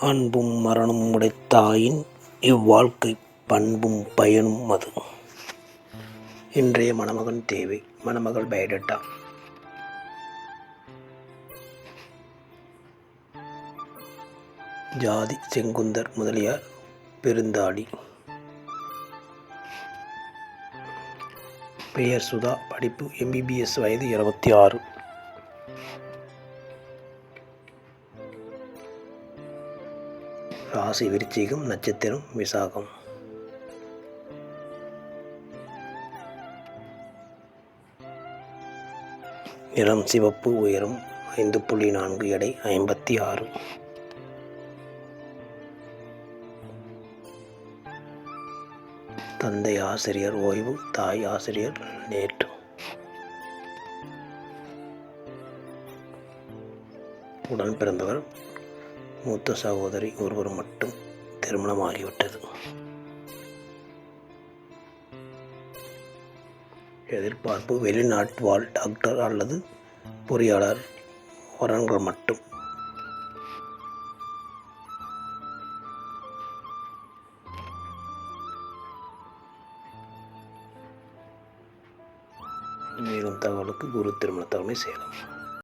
அன்பும் மரணம் உடைத்தாயின் இவ்வாழ்க்கை பண்பும் பயனும் அது இன்றைய மணமகன் தேவை மணமகள் பயோடேட்டா ஜாதி செங்குந்தர் முதலியார் பெருந்தாடி. பெயர் சுதா படிப்பு எம்பிபிஎஸ் வயது இருபத்தி ஆறு. ராசி விருச்சிகம் நட்சத்திரம் விசாகம். நிறம் சிவப்பு உயரம் ஐந்து புள்ளி நான்கு எடை ஐம்பத்தி ஆறு. தந்தை ஆசிரியர் ஓய்வு தாய் ஆசிரியர் நேற்று. உடன் பிறந்தவர் மூத்த சகோதரி ஒருவர் மட்டும் திருமணமாகிவிட்டது. எதிர்பார்ப்பு வெளிநாட்டு வாழ் டாக்டர் அல்லது பொறியாளர் வரன்கள் மட்டும். மேலும் தகவலுக்கு குரு திருமண தலைமை செய்யலாம்